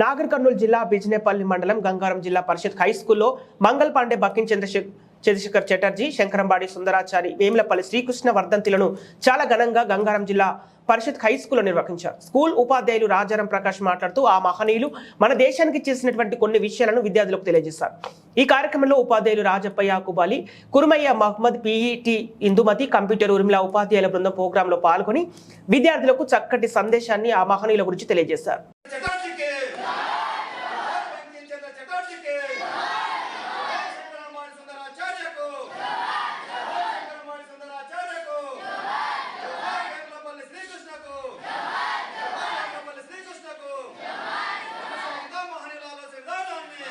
Nagarkurnool జిల్లా బిజినేపల్లి మండలం గంగారం జిల్లా పరిషత్ హై స్కూల్లో మంగళ పాండే బకిన్ చంద్రశేఖర్ చంద్రశేఖర్ చటర్జీ శంకరంబాడి సుందరాచారి వేములపల్లి శ్రీకృష్ణ వర్ధంతిలను చాలా ఘనంగా గంగారం జిల్లా పరిషత్ హై స్కూల్లో నిర్వహించారు. స్కూల్ ఉపాధ్యాయులు రాజారాం ప్రకాష్ మాట్లాడుతూ ఆ మహనీయులు మన దేశానికి చేసినటువంటి కొన్ని విషయాలను విద్యార్థులకు తెలియజేశారు. ఈ కార్యక్రమంలో ఉపాధ్యాయులు రాజప్ప యాకుబాలి కురుమయ్య మహమ్మద్ పిఈటి ఇందుమతి కంప్యూటర్ ఉర్మిళ ఉపాధ్యాయుల బృందం ప్రోగ్రాంలో పాల్గొని విద్యార్థులకు చక్కటి సందేశాన్ని ఆ మహనీయుల గురించి తెలియజేశారు చటర్జీకి బంకించంద్ర చటర్జీకి శంకరమాడి సుందరాచార్యకు శంకరమాడి సుందరాచార్యకు వెంకటపల్లి శ్రీకృష్ణకు వెంకటపల్లి శ్రీకృష్ణకు సమస్త మహనీయుల విధానాన్ని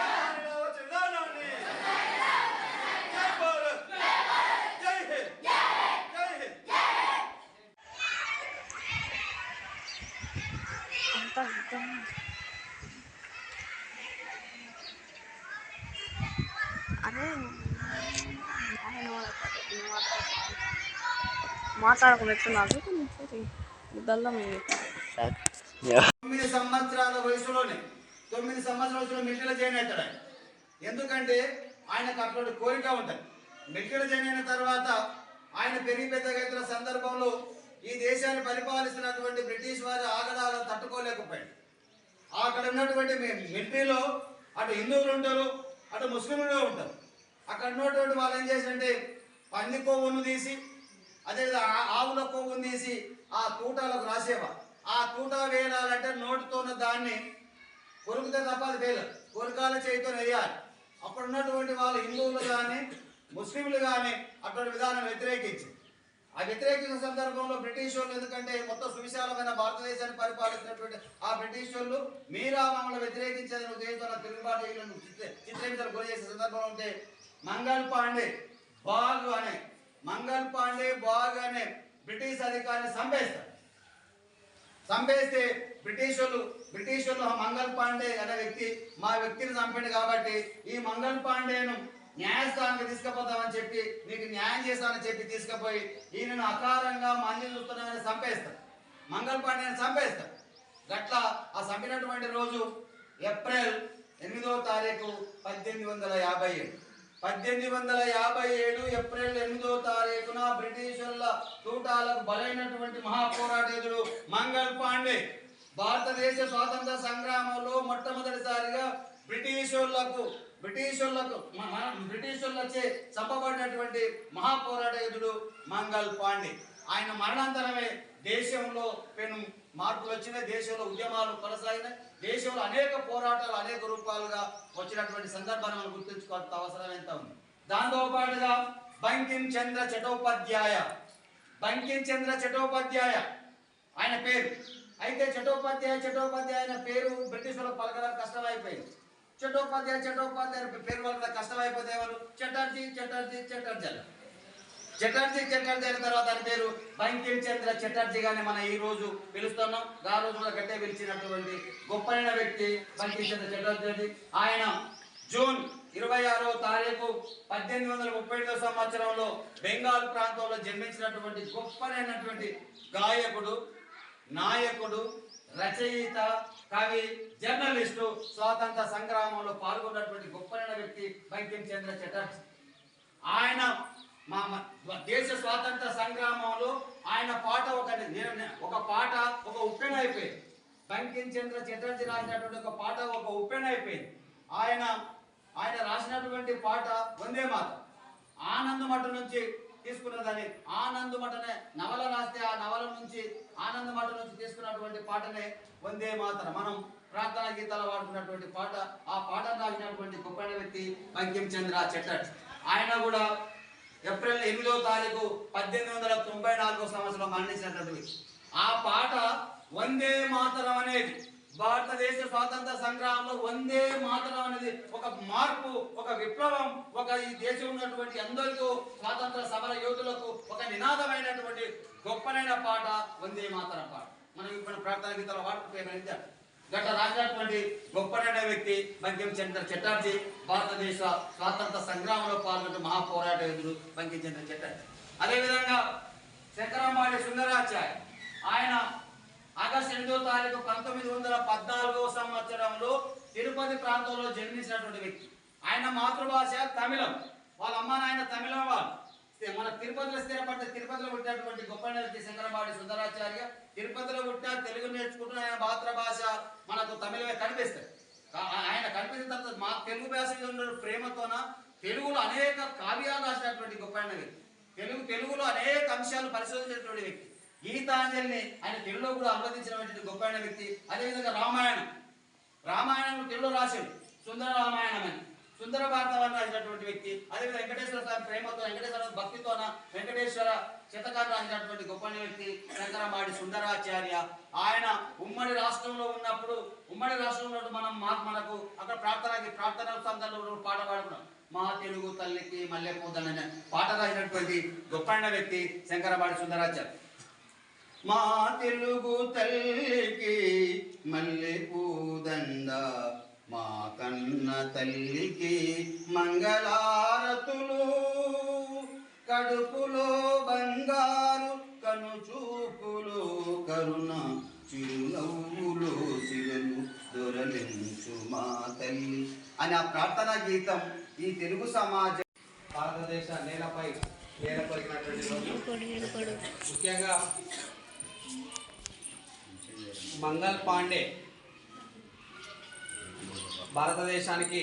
మహనీయుల విధానాన్ని జై భారత్ జై హింద్ జై హింద్ అరే మాట్లాడకుండా ఎత్తున్నాడు తొమ్మిది సంవత్సరాల వయసులోనే తొమ్మిది సంవత్సరాల వయసులో మెట్టిల జాయిన్ అవుతాడు ఆయన ఎందుకంటే ఆయనకు అటువంటి కోరిక ఉంటుంది మెట్టిల జాయిన్ అయిన తర్వాత ఆయన పెరిగి పెద్దగా సందర్భంలో ఈ దేశాన్ని పరిపాలిస్తున్నటువంటి బ్రిటిష్ వారి ఆగడాలను తట్టుకోలేకపోయాడు అక్కడ ఉన్నటువంటి మిలిటరీలో అటు హిందువులు ఉంటారు అటు ముస్లింలు ఉంటారు అక్కడ ఉన్నటువంటి వాళ్ళు ఏం చేశారంటే పంది కొవ్వును తీసి అదేవిధంగా ఆవుల కొవ్వును తీసి ఆ తూటాలకు రాసేవా? ఆ తూట వేయాలంటే నోటితోన్న దాన్ని కొరుకుతే తప్ప అది వేయలేదు కొరకాల చేతితో వేయాలి. అప్పుడు ఉన్నటువంటి వాళ్ళు హిందువులు కానీ ముస్లింలు కానీ అటువంటి విధానం వ్యతిరేకించి ఆ వ్యతిరేకించిన సందర్భంలో బ్రిటిష్ వాళ్ళు ఎందుకంటే మొత్తం సువిశాలమైన భారతదేశాన్ని పరిపాలించినటువంటి ఆ బ్రిటిష్ వాళ్ళు మీరా మమ్మల్ని వ్యతిరేకించేదని ఉద్దేశంతో తిరుగుబాటు చిత్ర చిత్రహింసలు గురి చేసే సందర్భంలో ఉంటే మంగళ్ పాండే బాగు అనే మంగళ్ పాండే బాగానే బ్రిటిష్ అధికారిని చంపేస్తారు. చంపేస్తే బ్రిటిష్ వాళ్ళు బ్రిటిష్ వాళ్ళు మంగళ్ పాండే అనే వ్యక్తి మా వ్యక్తిని చంపిండు కాబట్టి ఈ మంగళ్ పాండేను న్యాయస్థానానికి తీసుకుపోతామని చెప్పి నీకు న్యాయం చేస్తానని చెప్పి తీసుకుపోయి ఈయనను అకారంగా మంది చూస్తున్నామని చంపేస్తారు. మంగళ్ పాండేని చంపేస్తారు. గట్లా ఆ చంపినటువంటి రోజు ఏప్రిల్ ఎనిమిదో తారీఖు పద్దెనిమిది వందల యాభై ఏడు. పద్దెనిమిది వందల యాభై ఏడు ఏప్రిల్ ఎనిమిదో తారీఖున బ్రిటిషర్ల తూటాలకు బలైనటువంటి మహాపోరాటేతుడు మంగళ్ పాండే భారతదేశ స్వాతంత్ర సంగ్రామంలో మొట్టమొదటిసారిగా బ్రిటిషోళ్ళకు బ్రిటిషోళ్ళకు మ- చంపబడినటువంటి మహాపోరాటయుధుడు మంగళ్ పాండే. ఆయన మరణాంతరమే దేశంలో పెను మార్పులు వచ్చినాయి దేశంలో ఉద్యమాలు కొనసాగినాయి. దేశంలో అనేక పోరాటాలు అనేక రూపాలుగా వచ్చినటువంటి సందర్భాన్ని మనం గుర్తుంచుకోవాల్సిన అవసరం ఎంత ఉంది? దాంతో పాటుగా బంకిం చంద్ర చటోపాధ్యాయ. బంకిం చంద్ర చటోపాధ్యాయ. ఆయన పేరు. అయితే చటోపాధ్యాయ చటోపాధ్యాయ అనే పేరు బ్రిటిష్ వాళ్ళకి పలకడానికి కష్టమైపోయింది. చటోపాధ్యాయ చటోపాధ్యాయ పేరు వాళ్ళకి కష్టమైపోతే ఎవరు? చటర్జీ చటర్జీ చటర్జీ చటర్జీ చటర్జీ అయిన తర్వాత ఆయన పేరు బంకిం చంద్ర చటర్జీగానే మనం ఈ రోజు పిలుస్తున్నాం. ఆ రోజు కూడా గట్టే పిలిచినటువంటి గొప్పైన వ్యక్తి బంకిం చంద్ర చటర్జీ ఆయన జూన్ ఇరవై ఆరో తారీఖు పద్దెనిమిది వందల ముప్పై ఐదో సంవత్సరంలో బెంగాల్ ప్రాంతంలో జన్మించినటువంటి గొప్పనైనటువంటి గాయకుడు నాయకుడు రచయిత కవి జర్నలిస్టు స్వాతంత్ర సంగ్రామంలో పాల్గొన్నటువంటి గొప్పనైన వ్యక్తి బంకిం చంద్ర చటర్జీ. ఆయన మా దేశ స్వాతంత్ర సంగ్రామంలో ఆయన పాట ఒక ఒక పాట ఒక ఉప్పెన అయిపోయింది. బంకిం చంద్ర చటర్జీ రాసినటువంటి ఒక పాట ఒక ఉప్పెన అయిపోయింది. ఆయన ఆయన రాసినటువంటి పాట వందే మాత ఆనందమఠ నుంచి తీసుకున్నదని ఆనందమఠనే నవల రాస్తే ఆ నవల నుంచి ఆనందమఠ నుంచి తీసుకున్నటువంటి పాటనే వందే మాతర. మనం ప్రార్థనా గీతాలు వాడుకున్నటువంటి పాట ఆ పాట రాసినటువంటి గొప్ప వ్యక్తి బంకిం చంద్ర చటర్జీ. ఆయన కూడా ఏప్రిల్ ఎనిమిదో తారీఖు పద్దెనిమిది వందల తొంభై నాలుగో సంవత్సరం మరణించినటువంటి ఆ పాట వందే మాతరం అనేది భారతదేశ స్వాతంత్ర సంగ్రామంలో వందే మాతరం అనేది ఒక మార్పు ఒక విప్లవం ఒక ఈ దేశం ఉన్నటువంటి అందరితో స్వాతంత్ర సమర యోధులకు ఒక నినాదమైనటువంటి గొప్పనైన పాట వందే మాతరం పాట. మనం ఇప్పుడు ప్రార్థన గీతాల వాడుకుంటే గట్ల రాసినటువంటి గొప్పనైన వ్యక్తి బంకిం చంద్ర చటర్జీ భారతదేశ స్వాతంత్ర సంగ్రామంలో పాల్గొన్న మహాపోరాట యోధుడు బంకిం చంద్ర చటర్జీ. అదేవిధంగా శంకరామాడి సుందరాచార్య ఆయన ఆగస్టు ఎనిమిదో తారీఖు పంతొమ్మిది వందల పద్నాలుగో సంవత్సరంలో తిరుపతి ప్రాంతంలో జన్మించినటువంటి వ్యక్తి. ఆయన మాతృభాష తమిళం. వాళ్ళ అమ్మ నాయన తమిళం వాళ్ళు. మన తిరుపతిలో స్థిరపడ్డ తిరుపతిలో పుట్టినటువంటి గొప్ప వ్యక్తి శంకరబాడి సుందరాచార్య తిరుపతిలో పుట్టిన తెలుగు నేర్చుకుంటున్న ఆయన మాతృభాష మనకు తమిళమే కనిపిస్తాయి ఆయన కనిపించిన తర్వాత మా తెలుగు భాష మీద ఉన్న ప్రేమతోన తెలుగులో అనేక కావ్యాలు రాసినటువంటి గొప్ప వ్యక్తి. తెలుగు తెలుగులో అనేక అంశాలు పరిశోధించినటువంటి వ్యక్తి. గీతాంజలిని ఆయన తెలుగులో కూడా అనువదించినటువంటి గొప్ప వ్యక్తి అదేవిధంగా రామాయణం. రామాయణం తెలుగులో రాశాడు. సుందర రామాయణం అని. సుందర భారతాన్ని రాసినటువంటి వ్యక్తి అదేవిధంగా వెంకటేశ్వర స్వామి ప్రేమతో వెంకటేశ్వర భక్తితోన వెంకటేశ్వర శతకాన్ని రాసినటువంటి గొప్ప వ్యక్తి శంకరమాడి సుందరాచార్య. ఆయన ఉమ్మడి రాష్ట్రంలో ఉన్నప్పుడు ఉమ్మడి రాష్ట్రంలో మనం మాకు మనకు అక్కడ ప్రార్థనకి ప్రార్థన సందర్భంలో పాట పాడుకున్నాం. మా తెలుగు తల్లికి మల్లె పూదననే పాట రాసినటువంటి గొప్ప వ్యక్తి శంకరమాడి సుందరాచార్య. మా తెలుగు తల్లికి మల్లె పూదండ మా కన్న తల్లికి మంగళారతులు. కడుపులో బంగారు కను చూపులు కరుణ చిరునవ్వులు సిరలు దొరలించు మా తల్లి అని ఆ ప్రార్థన గీతం ఈ తెలుగు సమాజం భారతదేశ నేలపై నేలపరిగినటువంటి ముఖ్యంగా మంగల్ పాండే భారతదేశానికి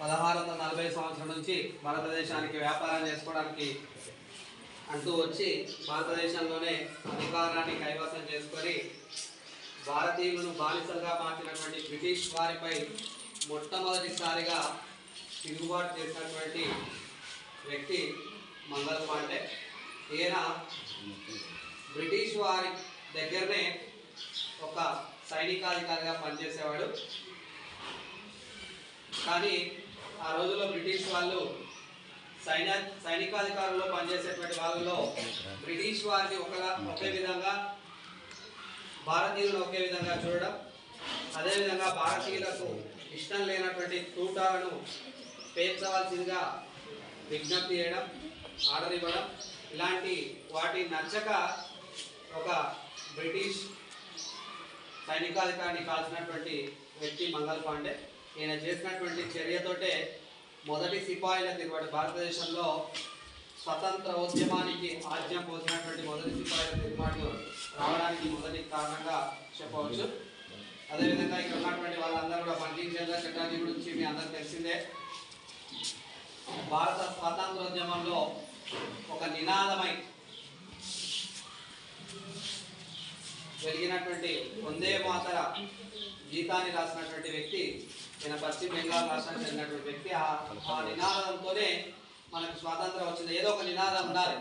పదహారు వందల నలభై సంవత్సరం నుంచి భారతదేశానికి వ్యాపారం చేసుకోవడానికి అంటూ వచ్చి భారతదేశంలోనే అధికారాన్ని కైవసం చేసుకొని భారతీయులను బానిసలుగా మార్చినటువంటి బ్రిటిష్ వారిపై మొట్టమొదటిసారిగా తిరుగుబాటు చేసినటువంటి వ్యక్తి మంగళ పాండే. ఈయన బ్రిటిష్ వారి దగ్గరనే ఒక సైనికాధికారిగా పనిచేసేవాడు. కానీ ఆ రోజుల్లో బ్రిటిష్ వాళ్ళు సైన సైనికాధికారుల్లో పనిచేసేటువంటి వాళ్ళలో బ్రిటిష్ వారిని ఒకలా ఒకే విధంగా భారతీయులను ఒకే విధంగా చూడడం అదేవిధంగా భారతీయులకు ఇష్టం లేనటువంటి తూటాలను పేర్చవలసిందిగా విజ్ఞప్తి చేయడం ఆర్డర్ ఇవ్వడం ఇలాంటి వాటి నచ్చక ఒక బ్రిటిష్ సైనికాధికారిని కాల్చినటువంటి వ్యక్తి మంగళ పాండే. ఈయన చేసినటువంటి చర్యతోటే మొదటి సిపాయిల తిరుగుబాటు. భారతదేశంలో స్వతంత్ర ఉద్యమానికి ఆజ్యం పోసినటువంటి మొదటి సిపాయిల తిరుగుబాటు రావడానికి మొదటి కారణంగా చెప్పవచ్చు. అదేవిధంగా ఇక్కడ ఉన్నటువంటి వాళ్ళందరూ కూడా బంకింగ్ జిల్లా చట్టాన్ని గురించి మీ అందరికి తెలిసిందే. భారత స్వాతంత్రోద్యమంలో ఒక నినాదమై జరిగినటువంటి వందే మాతర గీతాన్ని రాసినటువంటి వ్యక్తి ఈయన పశ్చిమ బెంగాల్ రాష్ట్రానికి చెందినటువంటి వ్యక్తి. ఆ ఆ నినాదంతోనే మనకు స్వాతంత్రం వచ్చింది. ఏదో ఒక నినాదం ఉండాలి.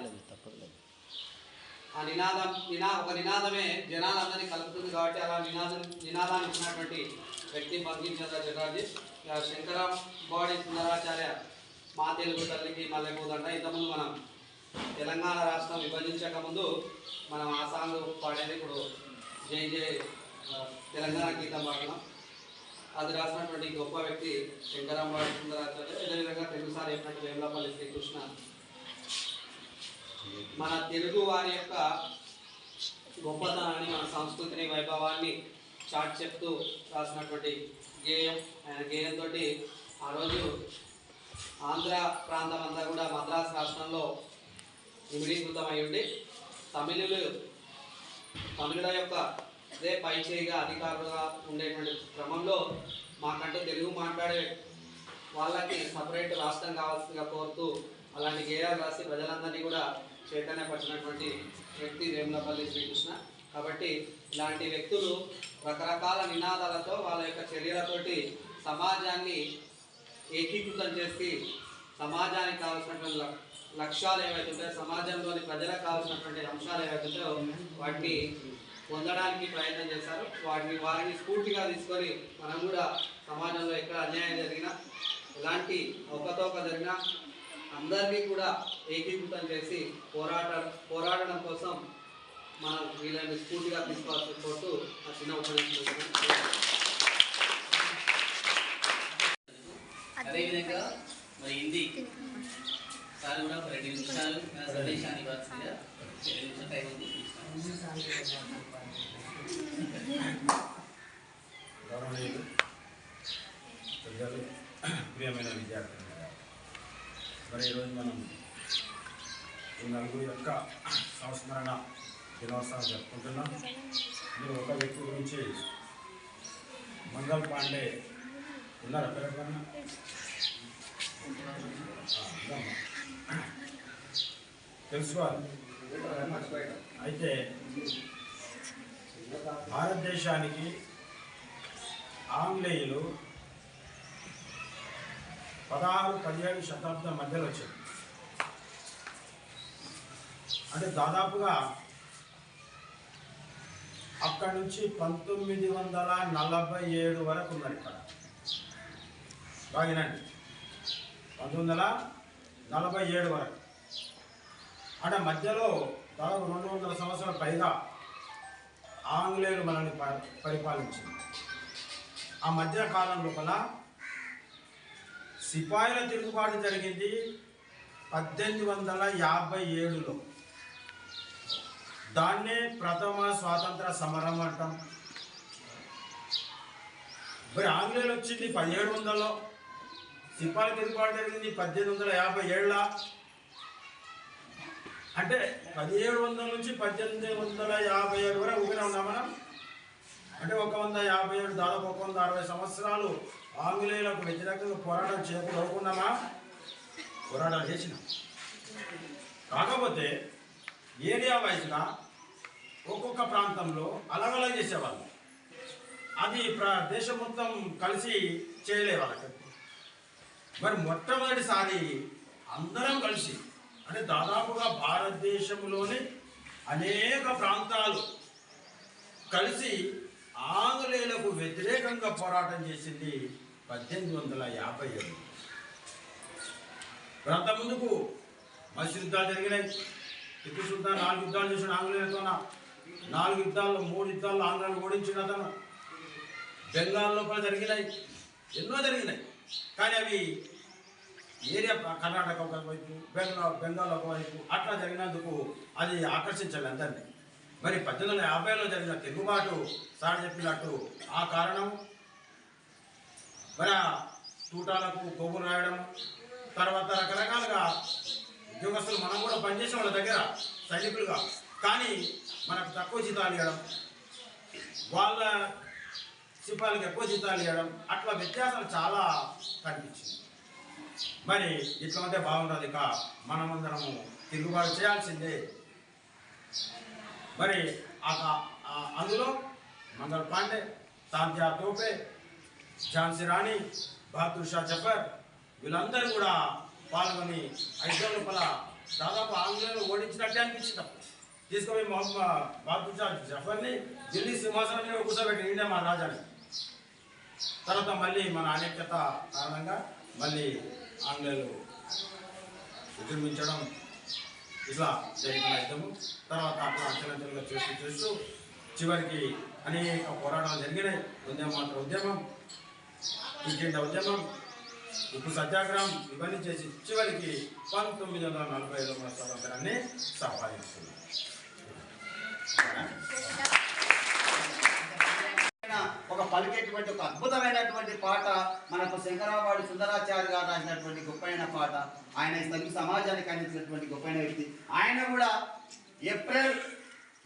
ఆ నినాదం నినా ఒక నినాదమే జనాలందరినీ కలుపుతుంది కాబట్టి అలా నినాదం నినాదాన్ని ఇచ్చినటువంటి వ్యక్తి బంకిం చంద్ర చటర్జీ శంకరం బాడీ సుందరాచార్య మా తెలుగు తల్లికి మల్లెపోదండ ఇంతకుముందు మనం తెలంగాణ రాష్ట్రం విభజించక ముందు మనం ఆ సాంగ్ పాడేది ఇప్పుడు జై జై తెలంగాణ గీతం పాడడం. అది రాసినటువంటి గొప్ప వ్యక్తి శంకరం సుందరాచార్య అదేవిధంగా తెలుగుసారి చెప్పినట్టు వేములపల్లి శ్రీకృష్ణ. మన తెలుగు వారి యొక్క గొప్పతనాన్ని మన సంస్కృతిని వైభవాన్ని చాట్ చెప్తూ రాసినటువంటి గేయం. ఆయన గేయంతో ఆ రోజు ఆంధ్ర ప్రాంతం అంతా కూడా మద్రాసు రాష్ట్రంలో విలీకృతం అయి ఉండి తమిళులు తమిళుల యొక్క అదే పై చేయిగా అధికారులుగా ఉండేటువంటి క్రమంలో మాకంటే తెలుగు మాట్లాడే వాళ్ళకి సపరేట్ రాష్ట్రం కావాల్సిందిగా కోరుతూ అలాంటి గేయాలు రాసి ప్రజలందరినీ కూడా చైతన్యపరిచినటువంటి వ్యక్తి వేములపల్లి శ్రీకృష్ణ. కాబట్టి ఇలాంటి వ్యక్తులు రకరకాల నినాదాలతో వాళ్ళ యొక్క చర్యలతోటి సమాజాన్ని ఏకీకృతం చేసి సమాజానికి కావాల్సినటువంటి లక్ష్యాలు ఏవైతే ఉంటాయో సమాజంలోని ప్రజలకు కావాల్సినటువంటి అంశాలు ఏవైతే ఉంటాయో వాటిని పొందడానికి ప్రయత్నం చేశారు. వాటిని వారిని స్ఫూర్తిగా తీసుకొని మనం కూడా సమాజంలో ఎక్కడ అన్యాయం జరిగినా ఎలాంటి ఒకతోక జరిగినా అందరినీ కూడా ఏకీకృతం చేసి పోరాట పోరాడడం కోసం మనం వీళ్ళని స్ఫూర్తిగా తీసుకోవాల్సి కోరుతూ ఆ చిన్న ఉపదేశం అదేవిధంగా మరి హిందీ. సార్ కూడా ఒక రెండు నిమిషాలు సందేశాన్ని ఇవ్వాల్సిందిగా రెండు నిమిషాలు టైం ఉంది గౌరవనీయులు పెద్దలు ప్రియమైన విద్యార్థులు. మరి ఈరోజు మనం ఈ నలుగురు యొక్క సంస్మరణ దినోత్సవం జరుపుకుంటున్నాం. మీరు ఒక వ్యక్తి గురించి మంగళ్ పాండే ఉన్నారా పేరు తెలుసుకోవాలి అయితే భారతదేశానికి ఆంగ్లేయులు పదహారు పదిహేడు శతాబ్దం మధ్యలో వచ్చారు. అంటే దాదాపుగా అక్కడి నుంచి పంతొమ్మిది వందల నలభై ఏడు వరకు ఉన్నారు ఇక్కడ. బాగినండి పంతొమ్మిది వందల నలభై ఏడు వరకు. అంటే మధ్యలో దాదాపు రెండు వందల సంవత్సరాల పైగా ఆంగ్లేయులు మనల్ని ప- పరిపాలించింది ఆ మధ్య కాలం లోపల సిపాయిల తిరుగుబాటు జరిగింది పద్దెనిమిది వందల యాభై ఏడులో. దాన్నే ప్రథమ స్వాతంత్ర సమరం అంటాం. మరి ఆంగ్లేయులు వచ్చింది పదిహేడు వందలలో. సిపాయిల తిరుగుబాటు జరిగింది? పద్దెనిమిది వందల యాభై ఏళ్ళ అంటే పదిహేడు వందల నుంచి పద్దెనిమిది వందల యాభై ఏడు వరకు ఊపిరి ఉన్నాం మనం. అంటే ఒక వంద యాభై ఏడు దాదాపు ఒక వంద అరవై సంవత్సరాలు ఆంగ్లేయులకు వ్యతిరేకంగా పోరాటం చేయకుండా పోరాటాలు పోరాటం చేసినాం. కాకపోతే ఏరియా వైజ్గా ఒక్కొక్క ప్రాంతంలో అలగల చేసేవాళ్ళు. అది ప్ర దేశం మొత్తం కలిసి చేయలే వాళ్ళకి. మరి మొట్టమొదటిసారి అందరం కలిసి అంటే దాదాపుగా భారతదేశంలోని అనేక ప్రాంతాలు కలిసి ఆంగ్లేయులకు వ్యతిరేకంగా పోరాటం చేసింది పద్దెనిమిది వందల యాభై ఏడు. అంత ముందుకు మసి యుద్ధాలు జరిగినాయి. టిప్పు సుల్తాన్ నాలుగు యుద్ధాలు చేసిన ఆంగ్లేయులతో నాలుగు యుద్ధాల్లో మూడు యుద్ధాల్లో ఆంగ్లేయులు ఓడించిన అతను బెంగాల్ లోపల జరిగినాయి. ఎన్నో జరిగినాయి. కానీ అవి ఏరియా కర్ణాటక ఒక వైపు బెంగాల్ బెంగాల్ ఒక అట్లా జరిగినందుకు అది ఆకర్షించాలి అందరినీ. మరి పద్దెనిమిది వందల యాభైలో జరిగిన తిరుగుబాటు సార్ చెప్పినట్టు ఆ కారణం మరి తూటాలకు కొవ్వు రాయడం తర్వాత రకరకాలుగా ఉద్యోగస్తులు మనం కూడా పనిచేసే వాళ్ళ దగ్గర సైనికులుగా కానీ మనకు తక్కువ జీతాలు ఇవ్వడం వాళ్ళ సిపాయిలకు ఎక్కువ జీతాలు ఇవ్వడం అట్లా వ్యత్యాసాలు చాలా కనిపించింది. మరి ఇట్లా ఉంటే బాగుంటుంది ఇక మనమందరము తిరుగుబాటు చేయాల్సిందే. మరి ఆ అందులో మంగళ పాండే తాంత్యా తోపే ఝాన్సీ రాణి బహదూర్ షా జఫర్ వీళ్ళందరూ కూడా పాల్గొని ఐదో లోపల దాదాపు ఆంగ్లేయులు ఓడించినట్టే అనిపించింది తీసుకొని మహమ్మద్ మొహమ్మద్ బహదూర్ షా జఫర్ని ఢిల్లీ సింహాసనం మీద కూర్చోబెట్టి ఇండియా మా రాజాని. తర్వాత మళ్ళీ మన అనేకత కారణంగా మళ్ళీ ఆంగ్లేయులు విజృంభించడం ఇట్లా జరిగిన యుద్ధము. తర్వాత అట్లా అంచెలంచెలుగా చేస్తూ చేస్తూ చివరికి అనేక పోరాటాలు జరిగినాయి. ఉద్యమం ఉద్యమం ఇంకేంట ఉద్యమం ఉప్పు సత్యాగ్రహం ఇవన్నీ చేసి చివరికి పంతొమ్మిది వందల నలభై ఐదు మన స్వాతంత్రాన్ని సంపాదించుకున్నాం. ఒక పలికేటువంటి ఒక అద్భుతమైనటువంటి పాట మనకు శంకరావాడి సుందరాచార్య గారు రాసినటువంటి గొప్పైన పాట. ఆయన తెలుగు సమాజానికి అందించినటువంటి గొప్పైన వ్యక్తి. ఆయన కూడా ఏప్రిల్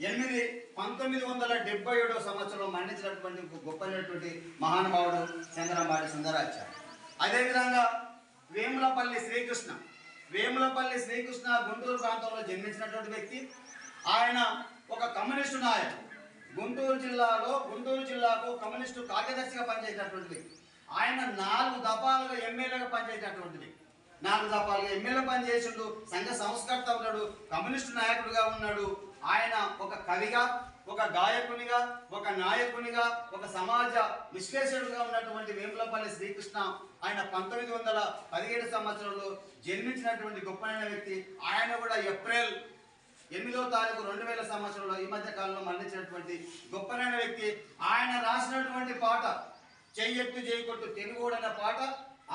ఎనిమిది పంతొమ్మిది వందల డెబ్బై ఏడో సంవత్సరంలో మరణించినటువంటి గొప్పైనటువంటి మహానుభావుడు శంకరావాడి సుందరాచార్య. అదేవిధంగా వేములపల్లి శ్రీకృష్ణ. వేములపల్లి శ్రీకృష్ణ గుంటూరు ప్రాంతంలో జన్మించినటువంటి వ్యక్తి. ఆయన ఒక కమ్యూనిస్టు నాయకుడు. గుంటూరు జిల్లాలో గుంటూరు జిల్లాకు కమ్యూనిస్టు కార్యదర్శిగా పనిచేసినటువంటిది ఆయన నాలుగు దఫాలుగా ఎమ్మెల్యేగా పనిచేసినటువంటిది నాలుగు దఫాలుగా ఎమ్మెల్యే పనిచేసిండు సంఘ సంస్కర్త ఉన్నాడు కమ్యూనిస్టు నాయకుడిగా ఉన్నాడు. ఆయన ఒక కవిగా ఒక గాయకునిగా ఒక నాయకునిగా ఒక సమాజ విశ్లేషకుడిగా ఉన్నటువంటి వేములపల్లి శ్రీకృష్ణ ఆయన పంతొమ్మిది వందల పదిహేడు సంవత్సరంలో జన్మించినటువంటి గొప్పనైన వ్యక్తి. ఆయన కూడా ఏప్రిల్ ఎనిమిదో తారీఖు రెండు వేల సంవత్సరంలో ఈ మధ్య కాలంలో మరణించినటువంటి గొప్పనైన వ్యక్తి ఆయన రాసినటువంటి పాట చెయ్యెత్తు చేయకొట్టు తెలుగుడన్న పాట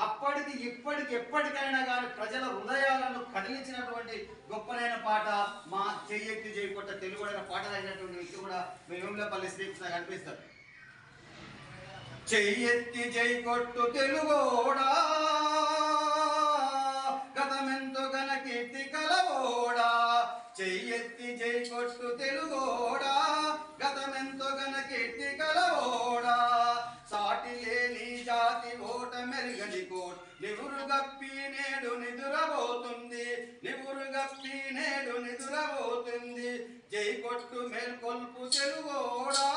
అప్పటికి ఇప్పటికి ఎప్పటికైనా కానీ ప్రజల హృదయాలను కదిలించినటువంటి గొప్పనైన పాట మా చెయ్యెత్తి చేయకొట్ట తెలుగు పాట రాసినటువంటి వ్యక్తి కూడా వేములపల్లి శ్రీకృష్ణ కనిపిస్తారు. చెయ్యెత్తి జై కొట్టు తెలుగోడా చెయ్యెత్తి జై కొట్టు తెలుగోడా గతమెంతో గన కీర్తి కలవోడా. సాటి లేని జాతి ఓట మెరుగని కోట్ నివురు గప్పి నేడు నిదురబోతుంది. నివురు గప్పి నేడు నిదురబోతుంది. జై కొట్టు మేల్కొల్పు తెలుగోడా.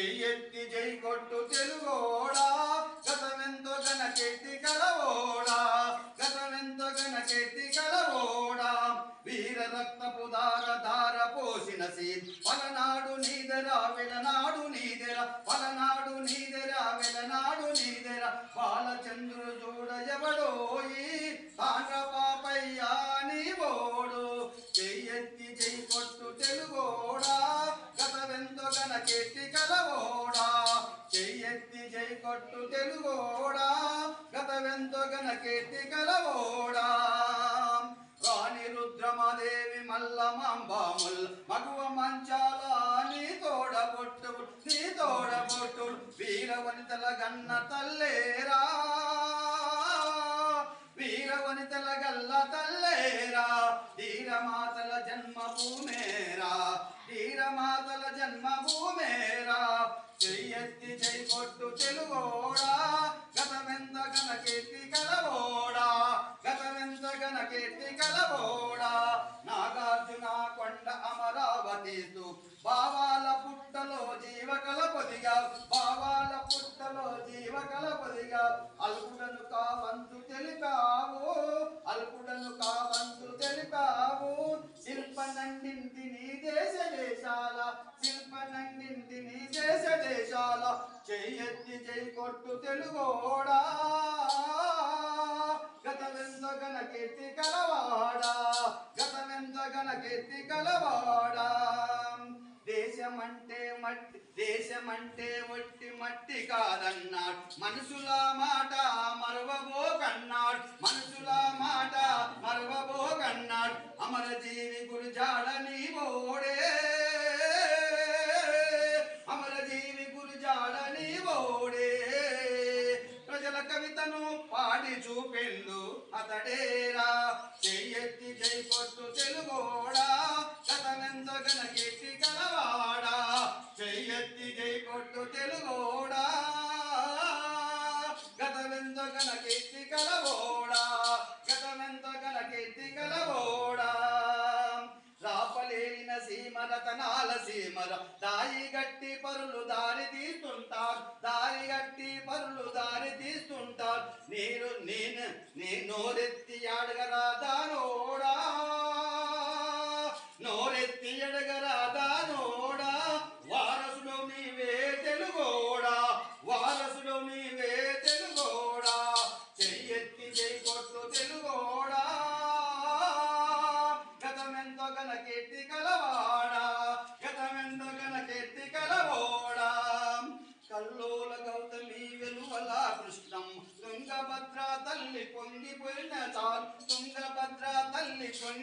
చెయ్యెత్తి జై కొట్టు తెలుగోడా. గతమెంతో గన కీర్తి కలవోడా. గతమెంతో గన కీర్తి కలవోడా. వీర రక్తపు దార దార పోసిన సీన్. పలనాడు నీదెర వెలనాడు నీదెర. పలనాడు నీదెర వెలనాడు నీదెర. బాలచంద్రుడు చూడ ఎవడోయి? తాండ్ర కీర్తి కలవోడా చెయ్యెత్తి జై కొట్టు తెలుగోడా గతవెంతో గన కీర్తి కలవోడా? రాణి రుద్రమదేవి మల్లమాంబాముల్ మగువ మంచాల నీ తోడ పొట్టు నీ తోడ పొట్టు వీర వనితల గన్న తల్లేరా? వీర వనితల గల్ల తల్లేరా? వీరమాతల జన్మభూమేరా? మాతల జన్మభూమేరా. చెయ్యెత్తి చెయ్యి కొట్టు తెలుగోడా. గతమెంత గణకీర్తి కలవోడా. గతమెంత గణకీర్తి కలవోడా. నాగార్జున కొండ అమరావతిస్తూ బావాల పుట్టలో జీవకల పొదిగా బావాల పుట్టలో జీవకల పొదిగా అల్పుడను కావంతు తెలిపావు అల్పుడను కావంతు తెలిపావు. శిల్పనండింటిని దేశ దేశాల శిల్పనండింటిని దేశ దేశాల చెయ్యెత్తి జై కొట్టు తెలుగోడా. గతమెంత గన కీర్తి కలవాడా గతమెంత గన కీర్తి కలవాడా. మట్టి దేశమంటే ఒట్టి మట్టి కాదన్నాడు. మనుషుల మాట మరవబోకన్నాడు మనుషుల మాట మరవబోకన్నాడు అమరజీవి గురుజాడని ఓడే అమరజీవి గురుజాడని ఓడే ప్రజల కవితను పాడి చూపెళ్ళు అతడేరా. చెయ్యెత్తి జై తెలుగోడా. mala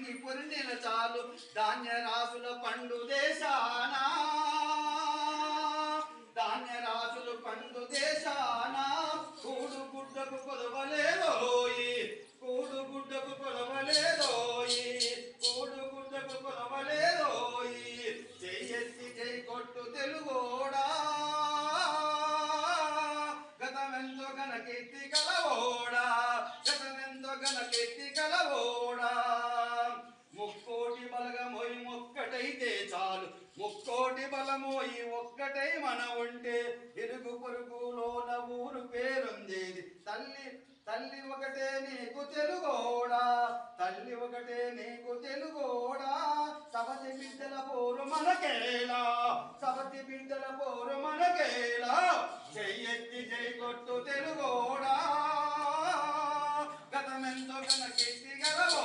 పొంగి పొరిన చాలు ధాన్య రాసుల పండు దేశానా? ధాన్య రాసులు పండు దేశానా? కూడు గుడ్డకు కొలవలేదోయి కూడు గుడ్డకు కొలవలేదోయి కూడు గుడ్డకు కొలవలేదో ప్రాణ ఉంటే ఇరుగు పొరుగులోన ఊరు పేరుందేది తల్లి తల్లి ఒకటే నీకు తెలుగోడా? తల్లి ఒకటే నీకు తెలుగోడా? సవతి బిడ్డల పోరు మనకేలా? సవతి బిడ్డల పోరు మనకేలా? చెయ్యెత్తి జై కొట్టు తెలుగోడా? గతమెంతో కనకెత్తి